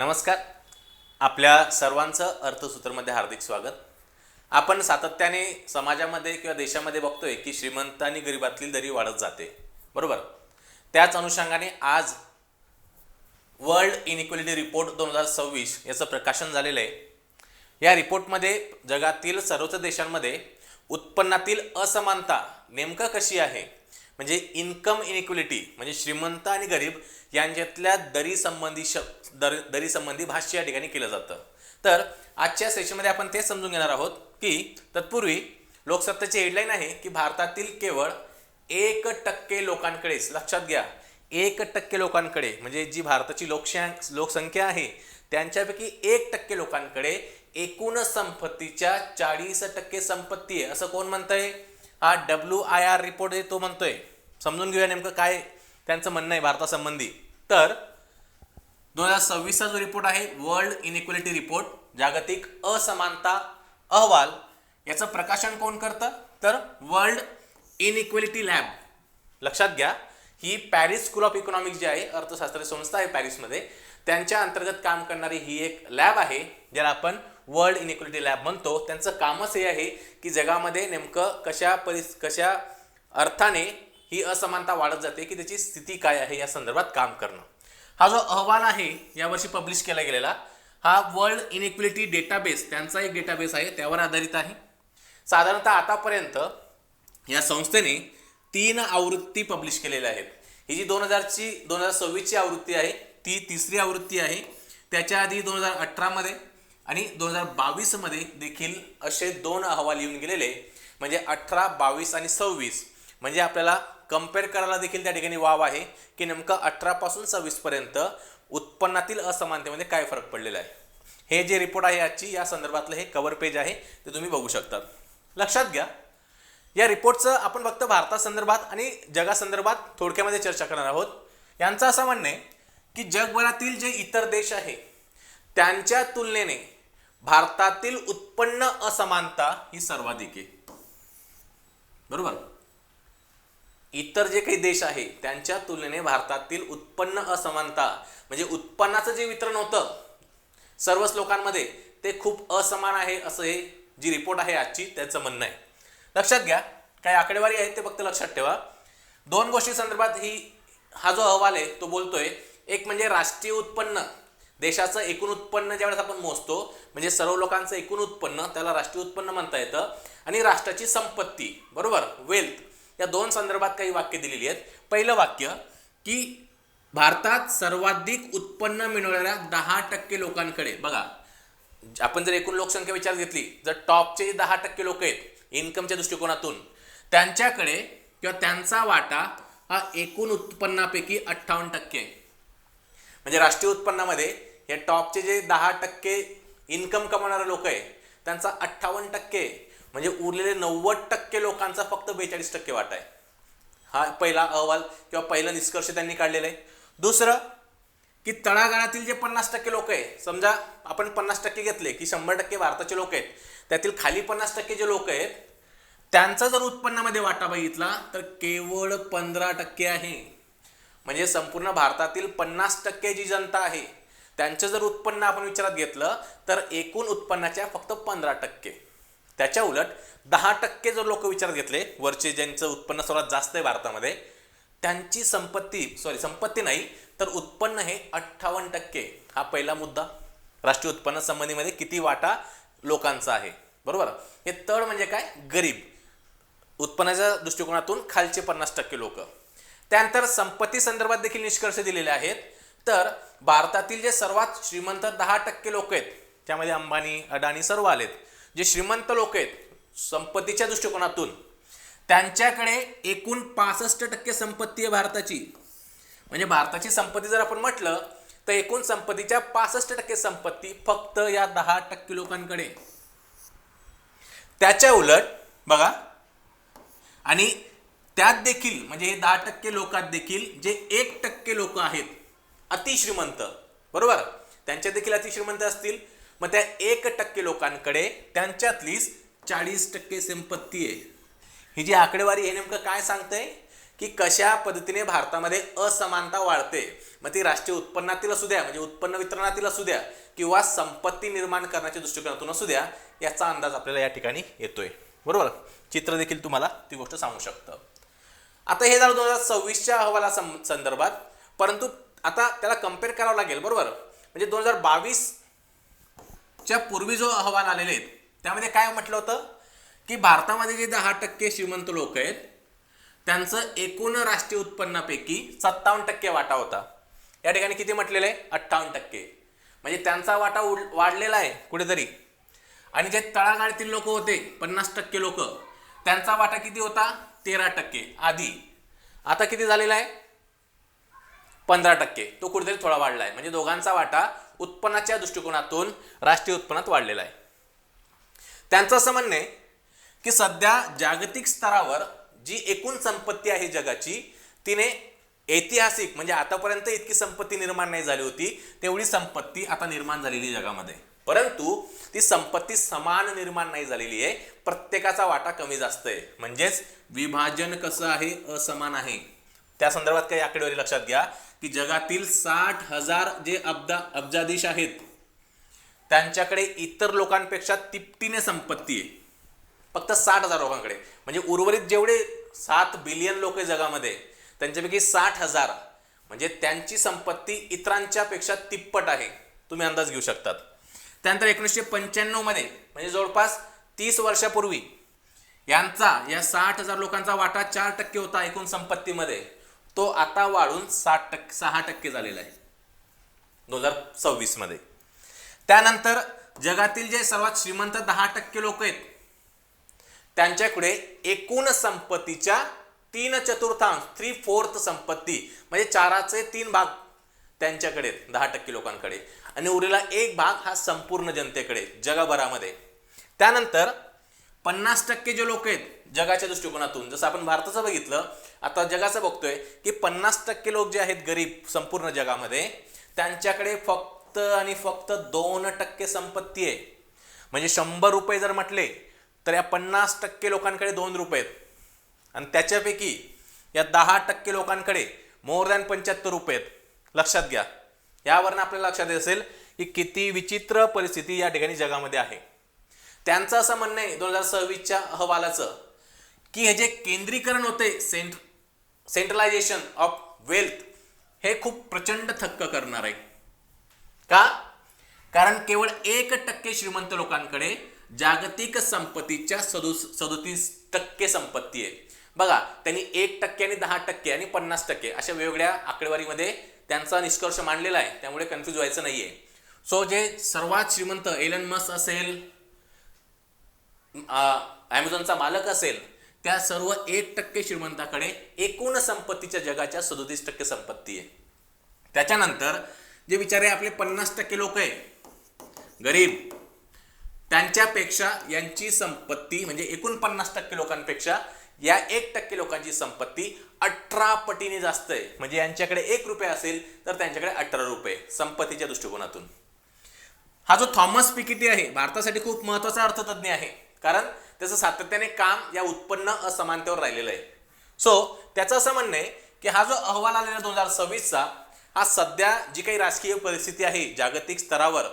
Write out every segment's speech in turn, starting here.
नमस्कार. आपल्या सर्वांचं अर्थसूत्रमध्ये हार्दिक स्वागत. आपण सातत्याने समाजामध्ये किंवा देशामध्ये बघतोय की श्रीमंत आणि गरिबातली दरी वाढत जाते. बरोबर? त्याच अनुषंगाने आज वर्ल्ड इनइक्वलिटी रिपोर्ट दोन हजार सव्वीस याचं प्रकाशन झालेलं आहे. या रिपोर्टमध्ये जगातील सर्वच देशांमध्ये उत्पन्नातील असमानता नेमकं कशी आहे? म्हणजे इन्कम इनइक्वलिटी म्हणजे श्रीमंत आणि गरीब यांच्यातल्या दरीसंबंधी श दर दरीसंबंधी भाष्य या ठिकाणी केलं जातं. तर आजच्या सेशनमध्ये आपण ते समजून घेणार आहोत की तत्पूर्वी लोकसत्तेची हेडलाईन आहे की भारतातील केवळ एक टक्के लोकांकडेच लक्षात घ्या एक टक्के लोकांकडे म्हणजे जी भारताची लोकशा लोकसंख्या आहे त्यांच्यापैकी एक टक्के लोकांकडे एकूण संपत्तीच्या चाळीस टक्के संपत्ती आहे. असं कोण म्हणतंय? हा डब्ल्यू आय आर रिपोर्ट आहे तो म्हणतोय. समजून घेऊया नेमकं काय त्यांचं म्हणणं आहे भारतासंबंधी तर दोन हजार सव्वीसचा जो रिपोर्ट आहे वर्ल्ड इनइक्वलिटी रिपोर्ट जागतिक असमानता अहवाल याचं प्रकाशन कोण करतं? तर वर्ल्ड इनइक्वलिटी लॅब लक्षात घ्या ही पॅरिस स्कूल ऑफ इकॉनॉमिक्स जी आहे अर्थशास्त्र संस्था आहे पॅरिसमध्ये त्यांच्या अंतर्गत काम करणारी ही एक लॅब आहे ज्याला आपण वर्ल्ड इनइक्वलिटी लॅब म्हणतो. त्यांचं कामच हे आहे की जगामध्ये नेमकं कशा परिस कशा अर्थाने ही असमानता वाढत जाते की त्याची स्थिती काय आहे या संदर्भात काम करणं. हा जो अहवाल आहे यावर्षी पब्लिश केला गेलेला हा वर्ल्ड इनइक्विलिटी डेटाबेस त्यांचा एक डेटाबेस आहे त्यावर आधारित आहे. साधारणतः आतापर्यंत या संस्थेने तीन आवृत्ती पब्लिश केलेल्या आहेत. ही जी दोन हजारची दोन हजार सव्वीसची आवृत्ती आहे ती तिसरी आवृत्ती आहे. त्याच्या आधी दोन हजार अठरामध्ये आणि दोन हजार बावीसमध्ये देखील असे दोन अहवाल येऊन गेलेले म्हणजे अठरा बावीस आणि सव्वीस. म्हणजे आपल्याला कंपेअर करायला देखील त्या ठिकाणी वाव आहे की नेमकं अठरापासून सव्वीसपर्यंत उत्पन्नातील असमानतेमध्ये काय फरक पडलेला आहे? हे जे रिपोर्ट आहे आजची या संदर्भातलं हे कव्हर पेज आहे ते तुम्ही बघू शकतात. लक्षात घ्या या रिपोर्टचं आपण फक्त भारतासंदर्भात आणि जगासंदर्भात थोडक्यामध्ये चर्चा करणार आहोत. यांचं असं म्हणणं आहे की जगभरातील जे इतर देश आहे त्यांच्या तुलनेने भारतातील उत्पन्न असमानता ही सर्वाधिक आहे. बरोबर? इतर जे काही देश आहे त्यांच्या तुलनेने भारतातील उत्पन्न असमानता म्हणजे उत्पन्नाचं जे वितरण होतं सर्वच लोकांमध्ये ते खूप असमान आहे असं हे जी रिपोर्ट आहे आजची त्याचं म्हणणं आहे. लक्षात घ्या काही आकडेवारी आहेत ते फक्त लक्षात ठेवा. दोन गोष्टी संदर्भात ही हा जो अहवाल आहे तो बोलतोय एक म्हणजे राष्ट्रीय उत्पन्न. देशाचं एकूण उत्पन्न ज्यावेळेस आपण मोजतो म्हणजे सर्व लोकांचं एकूण उत्पन्न त्याला राष्ट्रीय उत्पन्न म्हणता येतं. आणि राष्ट्राची संपत्ती बरोबर? वेल्थ या दोन संदर्भात काही वाक्य दिलेली आहेत. पहिलं वाक्य की भारतात सर्वाधिक उत्पन्न मिळवणाऱ्या दहा टक्के लोकांकडे बघा आपण जर एकूण लोकसंख्या विचार घेतली जर टॉपचे दहा टक्के लोक आहेत इन्कमच्या दृष्टिकोनातून त्यांच्याकडे किंवा त्यांचा वाटा हा एकूण उत्पन्नापैकी अठ्ठावन्न टक्के आहे. म्हणजे राष्ट्रीय उत्पन्नामध्ये हे टॉपचे जे दहा टक्के इन्कम कमावणारे लोक आहे त्यांचा अठ्ठावन्न टक्के म्हणजे उरलेले नव्वद टक्के लोकांचा फक्त बेचाळीस टक्के वाटा आहे. हा पहिला अहवाल किंवा पहिला निष्कर्ष त्यांनी काढलेला आहे. दुसरं की तळागाळातील जे पन्नास टक्के लोक आहे समजा आपण पन्नास टक्के घेतले की शंभर टक्के भारताचे लोक आहेत त्यातील खाली पन्नास टक्के जे लोक आहेत त्यांचा जर उत्पन्नामध्ये वाटा बघितला तर केवळ पंधरा टक्के आहे. म्हणजे संपूर्ण भारतातील पन्नास टक्के जी जनता आहे त्यांचं जर उत्पन्न आपण विचारात घेतलं तर एकूण उत्पन्नाच्या फक्त पंधरा टक्के. त्याच्या उलट दहा टक्के जर लोक विचारात घेतले वरचे ज्यांचं उत्पन्न सर्वात जास्त आहे भारतामध्ये त्यांची संपत्ती सॉरी संपत्ती नाही तर उत्पन्न हे अठ्ठावन्न टक्के. हा पहिला मुद्दा. राष्ट्रीय उत्पन्न संबंधीमध्ये किती वाटा लोकांचा आहे. बरोबर? हे तळ म्हणजे काय? गरीब. उत्पन्नाच्या दृष्टिकोनातून खालचे पन्नास टक्के लोक. त्यानंतर संपत्ती संदर्भात देखील निष्कर्ष दिलेले आहेत. तर भारतातील जे सर्वात श्रीमंत दहा टक्के लोक आहेत त्यामध्ये अंबानी अडाणी सर्व आलेत. जे श्रीमंत लोक आहेत संपत्तीच्या दृष्टिकोनातून त्यांच्याकडे एकूण पासष्ट टक्के संपत्ती आहे भारताची. म्हणजे भारताची संपत्ती जर आपण म्हटलं तर एकूण संपत्तीच्या पासष्ट टक्के संपत्ती फक्त या दहा टक्के लोकांकडे. त्याच्या उलट बघा आणि त्यात देखील म्हणजे हे दहा टक्के लोकात देखील जे एक टक्के लोक आहेत अतिश्रीमंत बरोबर? त्यांच्या देखील अतिश्रीमंत असतील मग त्या एक टक्के लोकांकडे त्यांच्यातलीच चाळीस टक्के संपत्ती आहे. ही जी आकडेवारी हे नेमकं काय सांगतंय? की कशा पद्धतीने भारतामध्ये असमानता वाढते? मग ती राष्ट्रीय उत्पन्नातील असू द्या म्हणजे उत्पन्न वितरणातील असू द्या किंवा संपत्ती निर्माण करण्याच्या दृष्टिकोनातून असू द्या याचा अंदाज आपल्याला या ठिकाणी येतोय. बरोबर? चित्र देखील तुम्हाला ती गोष्ट सांगू शकतं. आता हे झालं दोन हजार सव्वीसच्या अहवाला सं- संदर्भात. परंतु आता त्याला कंपेअर करावं लागेल बरोबर? म्हणजे दोन हजार बावीस च्या पूर्वी जो अहवाल आलेले आहेत त्यामध्ये काय म्हटलं होतं? की भारतामध्ये जे दहा टक्के श्रीमंत लोक आहेत त्यांचं एकूण राष्ट्रीय उत्पन्नापैकी सत्तावन्न टक्के वाटा होता. या ठिकाणी किती म्हटलेलं आहे? अठ्ठावन्न टक्के. म्हणजे त्यांचा वाटा उड- वाढलेला आहे कुठेतरी. आणि जे तळागाळातील लोक होते पन्नास टक्के लोक त्यांचा वाटा किती होता? तेरा टक्के आधी. आता किती झालेला आहे? पंधरा टक्के. तो कुठेतरी थोडा वाढला आहे. म्हणजे दोघांचा वाटा उत्पन्नाच्या दृष्टिकोनातून राष्ट्रीय उत्पन्नात वाढलेला आहे. त्यांचं असं म्हणणं आहे की सध्या जागतिक स्तरावर जी एकूण संपत्ती आहे जगाची तिने ऐतिहासिक म्हणजे आतापर्यंत इतकी संपत्ती निर्माण नाही झाली होती तेवढी संपत्ती आता निर्माण झालेली आहे जगामध्ये. परंतु ती संपत्ती समान निर्माण नाही झालेली आहे प्रत्येकाचा वाटा कमी जास्त आहे. म्हणजेच विभाजन कसं आहे असमान आहे. त्या संदर्भात काही आकडेवारी लक्षात घ्या की जगातील साठ हजार जे अब्दा अब्जाधीश आहेत त्यांच्याकडे इतर लोकांपेक्षा तिपटीने संपत्ती आहे. फक्त साठ हजार लोकांकडे. म्हणजे उर्वरित जेवढे सात बिलियन लोक आहे जगामध्ये त्यांच्यापैकी साठ हजार म्हणजे त्यांची संपत्ती इतरांच्या पेक्षा तिप्पट आहे. तुम्ही अंदाज घेऊ शकतात. त्यानंतर एकोणीसशे पंच्याण्णवमध्ये म्हणजे जवळपास तीस वर्षापूर्वी यांचा या साठ हजार लोकांचा वाटा चार टक्के होता एकूण संपत्तीमध्ये. तो आता वाढून साठ टक्के सहा टक्के झालेला आहे. दोन हजार सव्वीसमध्ये त्यानंतर जगातील जे सर्वात श्रीमंत दहा टक्के लोक आहेत त्यांच्याकडे एकूण संपत्तीच्या तीन चतुर्थांश थ्री फोर्थ संपत्ती म्हणजे चाराचे तीन भाग त्यांच्याकडे आहेत, दहा टक्के लोकांकडे. आणि उरलेला एक भाग हा संपूर्ण जनतेकडे जगभरामध्ये. त्यानंतर पन्नास टक्के जे लोक आहेत जगाच्या दृष्टिकोनातून जसं आपण भारताचं बघितलं आता जगाचं बघतोय की पन्नास टक्के लोक जे आहेत गरीब संपूर्ण जगामध्ये त्यांच्याकडे फक्त आणि फक्त दोन टक्के संपत्ती आहे. म्हणजे शंभर रुपये जर म्हटले तर या पन्नास टक्के लोकांकडे दोन रुपये आहेत. आणि त्याच्यापैकी या दहा टक्के लोकांकडे मोर दॅन पंच्याहत्तर रुपये आहेत. लक्षात घ्या. यावरनं आपल्याला लक्षात येत असेल की किती विचित्र परिस्थिती या ठिकाणी जगामध्ये आहे. त्यांचं असं म्हणणं आहे दोन हजार सव्वीसच्या अहवालाचं की हे जे केंद्रीकरण होते सेंट सेंट्रलायझेशन ऑफ वेल्थ हे खूप प्रचंड थक्क करणार आहे. का? कारण केवळ एक टक्के श्रीमंत लोकांकडे जागतिक संपत्तीच्या सदुस सदोतीस टक्के संपत्ती आहे. बघा त्यांनी एक टक्के आणि दहा टक्के आणि पन्नास टक्के अशा वेगवेगळ्या आकडेवारीमध्ये त्यांचा निष्कर्ष मांडलेला आहे. त्यामुळे कन्फ्यूज व्हायचं नाहीये. सो जे सर्वात श्रीमंत एलन मस असेल ॲमेझॉनचा मालक असेल त्या सर्व एक टक्के श्रीमंताकडे एकूण संपत्तीच्या जगाच्या सदोतीस टक्के संपत्ती आहे. त्याच्यानंतर जे विचारे आपले पन्नास टक्के लोक आहे गरीब त्यांच्यापेक्षा यांची संपत्ती म्हणजे एकूण पन्नास टक्के लोकांपेक्षा या एक टक्के लोकांची संपत्ती अठरा पटीने जास्त आहे. म्हणजे यांच्याकडे एक रुपये असेल तर त्यांच्याकडे अठरा रुपये संपत्तीच्या दृष्टिकोनातून. हा जो थॉमस पिकिटी आहे भारतासाठी खूप महत्त्वाचा अर्थतज्ञ आहे. कारण त्याचं सातत्याने काम या उत्पन्न असमानतेवर राहिलेलं आहे. सो त्याचं असं म्हणणं आहे की हा जो अहवाल आलेला दोन हजार सव्वीसचा हा सध्या जी काही राजकीय परिस्थिती आहे जागतिक स्तरावर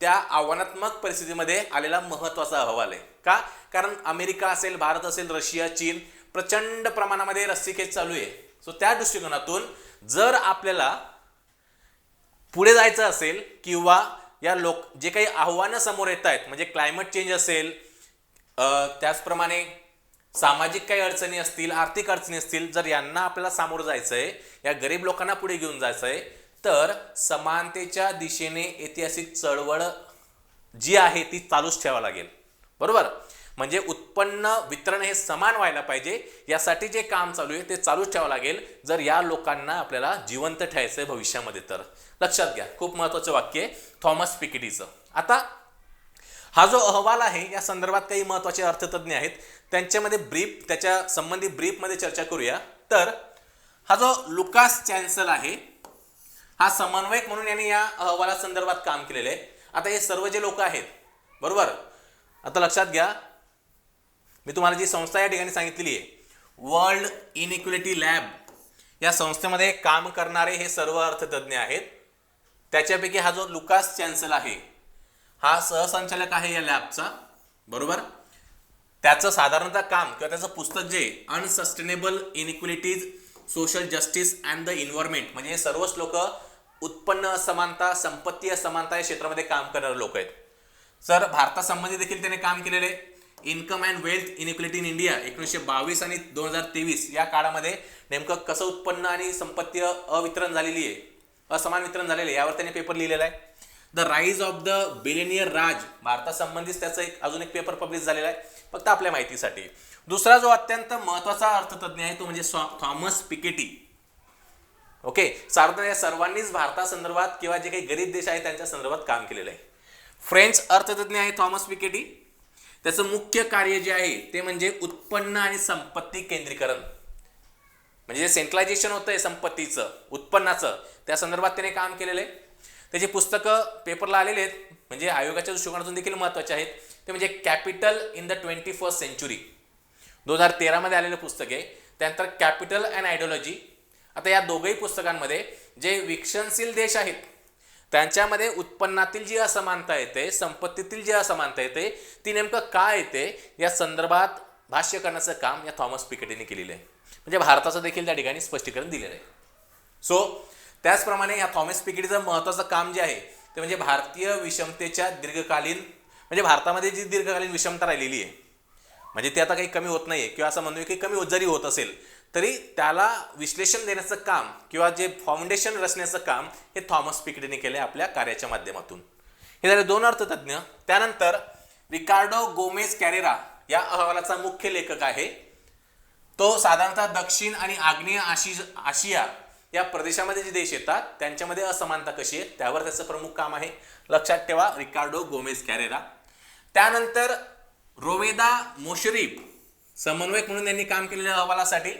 त्या आव्हानात्मक परिस्थितीमध्ये आलेला महत्त्वाचा अहवाल आहे. का? कारण अमेरिका असेल भारत असेल रशिया चीन प्रचंड प्रमाणामध्ये रस्सीखेच चालू आहे. सो त्या दृष्टिकोनातून जर आपल्याला पुढे जायचं असेल किंवा या लोक जे काही आव्हानं समोर येत आहेत म्हणजे क्लायमेट चेंज असेल त्याचप्रमाणे सामाजिक काही अडचणी असतील आर्थिक अडचणी असतील जर यांना आपल्याला सामोरं जायचं आहे या गरीब लोकांना पुढे घेऊन जायचं आहे तर समानतेच्या दिशेने ऐतिहासिक चळवळ जी आहे ती चालूच ठेवावं लागेल. बरोबर? म्हणजे उत्पन्न वितरण हे समान व्हायला पाहिजे यासाठी जे काम चालू आहे ते चालूच ठेवावं लागेल जर या लोकांना आपल्याला जिवंत ठेवायचं आहे भविष्यामध्ये तर. लक्षात घ्या खूप महत्वाचं वाक्य आहे थॉमस पिकेटीचं. आता हा जो अहवाल आहे या संदर्भात काही महत्त्वाचे अर्थतज्ञ आहेत. त्यांच्यामध्ये ब्रीफ त्याच्या संबंधी ब्रीफमध्ये चर्चा करूया. तर हा जो लुकास चॅन्सल आहे हा समन्वयक म्हणून यांनी या अहवालासंदर्भात काम केलेलं आहे. आता हे सर्व जे लोक आहेत बरोबर? आता लक्षात घ्या मी तुम्हाला जी संस्था या ठिकाणी सांगितलेली आहे वर्ल्ड इनइक्युलिटी लॅब या संस्थेमध्ये काम करणारे हे सर्व अर्थतज्ञ आहेत. त्याच्यापैकी हा जो लुकास चॅन्सल आहे हा सहसंचालक आहे या लॅबचा बरोबर? त्याचं साधारणतः काम किंवा त्याचं पुस्तक जे unsustainable inequalities social justice and the environment म्हणजे हे सर्वच लोक उत्पन्न असमानता संपत्ती असमानता या क्षेत्रामध्ये काम करणारे लोक आहेत. सर भारतासंबंधी देखील त्याने काम केलेले income and wealth inequality in India एकोणीसशे बावीस आणि दोन हजार तेवीस या काळामध्ये नेमकं कसं उत्पन्न आणि संपत्ती अवितरण झालेली आहे? असमान वितरण झालेले आहे. यावर त्याने पेपर लिहिलेला आहे. The rise of the billionaire Raj. भारतासंबंधीच त्याचा एक अजून एक पेपर पब्लिश झालेला आहे. फक्त आपल्या माहितीसाठी. दुसरा जो अत्यंत महत्त्वाचा अर्थतज्ञ आहे तो म्हणजे थॉमस पिकेटी. ओके? साधारण या सर्वांनीच भारतासंदर्भात किंवा जे काही गरीब देश आहे त्यांच्या संदर्भात काम केलेलं आहे. फ्रेंच अर्थतज्ञ आहे थॉमस पिकेटी. त्याचं मुख्य कार्य जे आहे ते म्हणजे उत्पन्न आणि संपत्ती केंद्रीकरण. म्हणजे जे सेंट्रलायझेशन होतं आहे संपत्तीचं उत्पन्नाचं त्या संदर्भात त्याने काम केलेलं आहे. त्याची पुस्तकं पेपरला आलेले आहेत म्हणजे आयोगाच्या दृष्टिकोनातून देखील महत्त्वाचे आहेत ते म्हणजे capital in the twenty first century दोन हजार तेरामध्ये आलेलं पुस्तक आहे त्यानंतर कॅपिटल अँड आयडिओलॉजी आता या दोघंही पुस्तकांमध्ये जे विकसनशील देश आहेत त्यांच्यामध्ये उत्पन्नातील जी असमानता येते संपत्तीतील जी असमानता येते ती नेमकं काय येते या संदर्भात भाष्य करण्याचं काम या थॉमस पिकेटीने केलेलं आहे. म्हणजे भारताचं देखील त्या ठिकाणी स्पष्टीकरण दिलेलं आहे. सो त्याचप्रमाणे या थॉमस पिकेटीचं महत्त्वाचं काम जे आहे ते म्हणजे भारतीय विषमतेच्या दीर्घकालीन म्हणजे भारतामध्ये जी दीर्घकालीन विषमता राहिलेली आहे म्हणजे ते आता काही कमी होत नाही आहे किंवा असं म्हणूया की कमी जरी होत असेल तरी त्याला विश्लेषण देण्याचं काम किंवा जे फाउंडेशन रचण्याचं काम हे थॉमस पिकेटीने केलं आहे आपल्या कार्याच्या माध्यमातून. हे झाले दोन अर्थतज्ञ त्यानंतर रिकार्डो गोमेज कॅरेरा या अहवालाचा मुख्य लेखक आहे. तो साधारणतः दक्षिण आणि आग्नेय आशी आशिया या प्रदेशामध्ये जे देश येतात त्यांच्यामध्ये असमानता कशी आहे? त्यावर त्याचं प्रमुख काम आहे. लक्षात ठेवा रिकार्डो गोमेज कॅरेरा. त्यानंतर रोवेदा मोशरीफ समन्वयक म्हणून त्यांनी काम केलेल्या अहवालासाठी.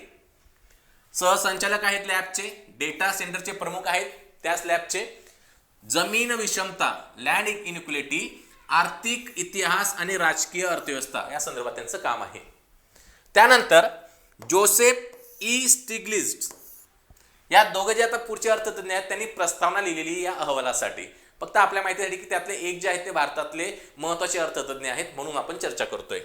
सहसंचालक आहेत लॅबचे डेटा सेंटरचे प्रमुख आहेत त्याच लॅबचे. जमीन विषमता लँड इनक्युलिटी आर्थिक इतिहास आणि राजकीय अर्थव्यवस्था या संदर्भात त्यांचं काम आहे. त्यानंतर जोसेफ ई स्टिग्लिस्ट या दोघं जे आता पुढचे अर्थतज्ञ आहेत त्यांनी प्रस्तावना लिहिलेली या अहवालासाठी. फक्त आपल्या माहितीसाठी की त्यातले एक जे आहेत ते भारतातले महत्त्वाचे अर्थतज्ञ आहेत म्हणून आपण चर्चा करतोय.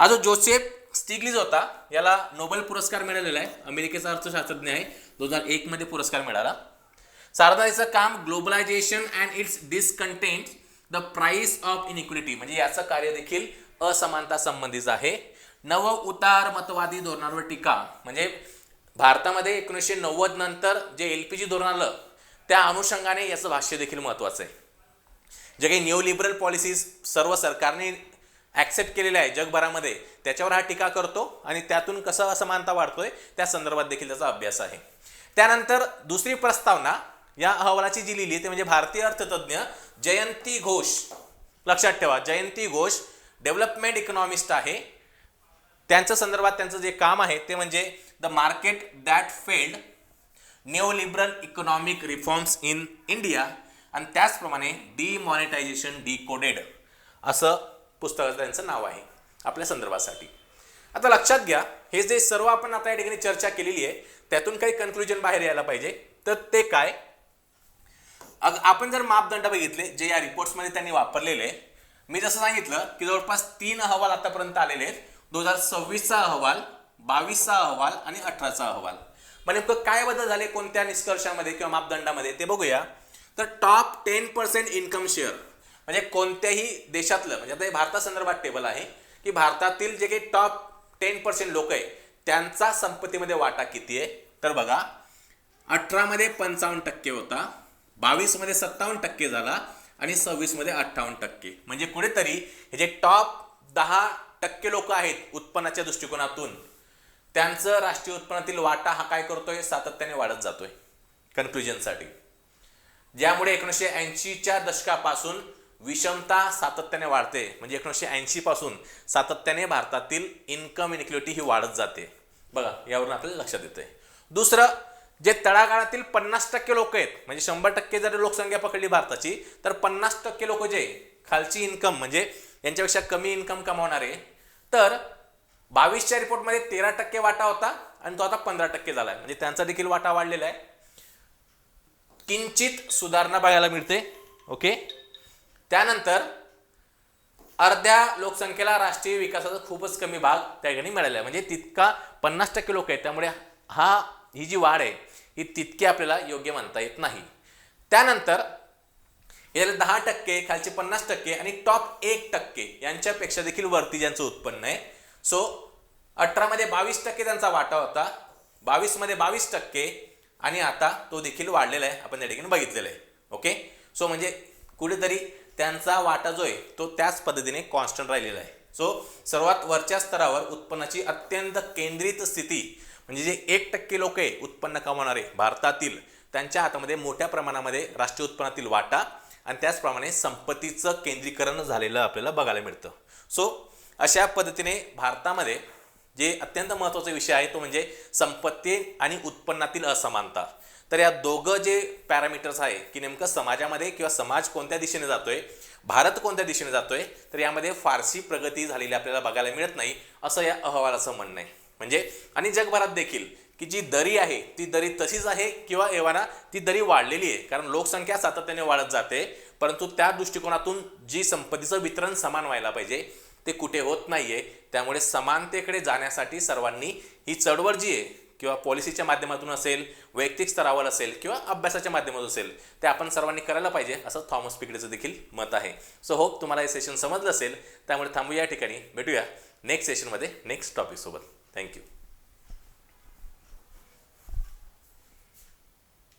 हा जो जोसेफ स्टिग्लिज होता याला नोबेल पुरस्कार मिळालेला आहे. अमेरिकेचा अर्थशास्त्रज्ञ आहे. दोन हजार एक मध्ये पुरस्कार मिळाला. सारदाचं काम globalisation and its discontent the price of inequity म्हणजे याचं कार्य देखील असमानता संबंधीच आहे. नव उतार मतवादी धोरणांवर टीका म्हणजे भारतामध्ये एकोणीसशे नव्वद नंतर जे एल पी जी धोरण आलं त्या अनुषंगाने याचं भाष्य देखील महत्त्वाचं आहे. जे काही न्यू लिबरल पॉलिसीज सर्व सरकारने ॲक्सेप्ट केलेल्या आहे जगभरामध्ये त्याच्यावर हा टीका करतो आणि त्यातून कसं असमानता वाढतोय त्या संदर्भात देखील त्याचा अभ्यास आहे. त्यानंतर दुसरी प्रस्तावना या अहवालाची जी लिहिली ते म्हणजे भारतीय अर्थतज्ञ जयंती घोष लक्षात ठेवा जयंती घोष डेव्हलपमेंट इकॉनॉमिस्ट आहे. त्यांच्या संदर्भात त्यांचं जे काम आहे ते म्हणजे the market that failed new liberal economic reforms in India आणि त्याचप्रमाणे डिमॉनिटायझेशन डिकोडेड असं पुस्तकाचं त्यांचं नाव आहे आपल्या संदर्भासाठी. आता लक्षात घ्या हे जे सर्व आपण आता या ठिकाणी चर्चा केलेली आहे त्यातून काही कन्क्लुजन बाहेर यायला पाहिजे. तर ते काय? अग आपण जर मापदंड बघितले जे या रिपोर्ट्समध्ये त्यांनी वापरलेले मी जसं सांगितलं की जवळपास तीन अहवाल आतापर्यंत आलेले आहेत. दोन हजार सव्वीसचा अहवाल बावीसचा अहवाल आणि अठराचा अहवाल. मग नेमकं काय बदल झाले कोणत्या निष्कर्षामध्ये किंवा मापदंडामध्ये ते बघूया. तर top ten percent income share म्हणजे कोणत्याही देशातलं म्हणजे आता हे भारतासंदर्भात टेबल आहे की भारतातील जे काही टॉप टेन पर्सेंट लोक आहे त्यांचा संपत्तीमध्ये वाटा किती आहे? तर बघा अठरामध्ये पंचावन्न टक्के होता बावीसमध्ये सत्तावन्न टक्के झाला आणि सव्वीसमध्ये अठ्ठावन्न टक्के. म्हणजे कुठेतरी हे जे टॉप दहा टक्के लोक आहेत उत्पन्नाच्या दृष्टिकोनातून त्यांचं राष्ट्रीय उत्पन्नातील वाटा हा काय करतोय? सातत्याने वाढत जातोय. कन्क्लुजनसाठी ज्यामुळे एकोणीसशे ऐंशीच्या दशकापासून विषमता सातत्याने वाढते. म्हणजे एकोणीसशे ऐंशी पासून सातत्याने भारतातील इन्कम इनक्युलिटी ही वाढत जाते. बघा यावरून आपल्याला लक्षात येते दुसरं जे तळागाळातील पन्नास टक्के लोक आहेत म्हणजे शंभर टक्के जर लोकसंख्या पकडली भारताची तर पन्नास टक्के लोक जे? खालची इन्कम म्हणजे यांच्यापेक्षा कमी इन्कम कमावणारे. तर बावीसच्या रिपोर्टमध्ये तेरा टक्के वाटा होता आणि तो आता पंधरा टक्के झाला आहे म्हणजे त्यांचा देखील वाटा वाढलेला आहे. किंचित सुधारणा बघायला मिळते. ओके? त्यानंतर अर्ध्या लोकसंख्येला राष्ट्रीय विकासाचा खूपच कमी भाग त्या ठिकाणी मिळाला आहे. म्हणजे तितका पन्नास टक्के लोक आहेत. त्यामुळे हा ही जी वाढ आहे ही तितकी आपल्याला योग्य म्हणता येत नाही. त्यानंतर याला दहा टक्के खालचे पन्नास टक्के आणि टॉप एक टक्के यांच्यापेक्षा देखील वरती ज्यांचं उत्पन्न आहे सो अठरामध्ये बावीस टक्के त्यांचा वाटा होता. बावीसमध्ये बावीस टक्के आणि आता तो देखील वाढलेला आहे. आपण त्या ठिकाणी बघितलेला आहे. ओके सो म्हणजे कुठेतरी त्यांचा वाटा जो आहे तो त्याच पद्धतीने कॉन्स्टंट राहिलेला आहे. सो सर्वात वरच्या स्तरावर उत्पन्नाची अत्यंत केंद्रित स्थिती म्हणजे जे एक टक्के लोक आहे उत्पन्न कमावणारे भारतातील त्यांच्या हातामध्ये मोठ्या प्रमाणामध्ये राष्ट्रीय उत्पन्नातील वाटा आणि त्याचप्रमाणे संपत्तीचं केंद्रीकरण झालेलं आपल्याला बघायला मिळतं. सो अशा पद्धतीने भारतामध्ये जे अत्यंत महत्त्वाचा विषय आहे तो म्हणजे संपत्ती आणि उत्पन्नातील असमानता. तर या दोघं जे पॅरामीटर्स आहे की नेमकं समाजामध्ये किंवा समाज कोणत्या दिशेने जातोय भारत कोणत्या दिशेने जातोय तर यामध्ये फारशी प्रगती झालेली आपल्याला बघायला मिळत नाही असं या अहवालाचं म्हणणं आहे. म्हणजे आणि जगभरात देखील की जी दरी आहे ती दरी तशीच आहे किंवा एव्हाना ती दरी वाढलेली आहे. कारण लोकसंख्या सातत्याने वाढत जाते परंतु त्या दृष्टिकोनातून जी संपत्तीचं वितरण समान व्हायला पाहिजे ते कुठे होत नाही आहे त्यामुळे समानतेकडे जाण्यासाठी सर्वांनी ही चळवळ जी आहे किंवा पॉलिसीच्या माध्यमातून असेल वैयक्तिक स्तरावर असेल किंवा अभ्यासाच्या माध्यमातून असेल ते आपण सर्वांनी करायला पाहिजे असं थॉमस पिकडेचं देखील मत आहे. सो होप तुम्हाला हे सेशन समजलं असेल. त्यामुळे थांबू या ठिकाणी. भेटूया नेक्स्ट सेशनमध्ये नेक्स्ट टॉपिकसोबत थँक्यू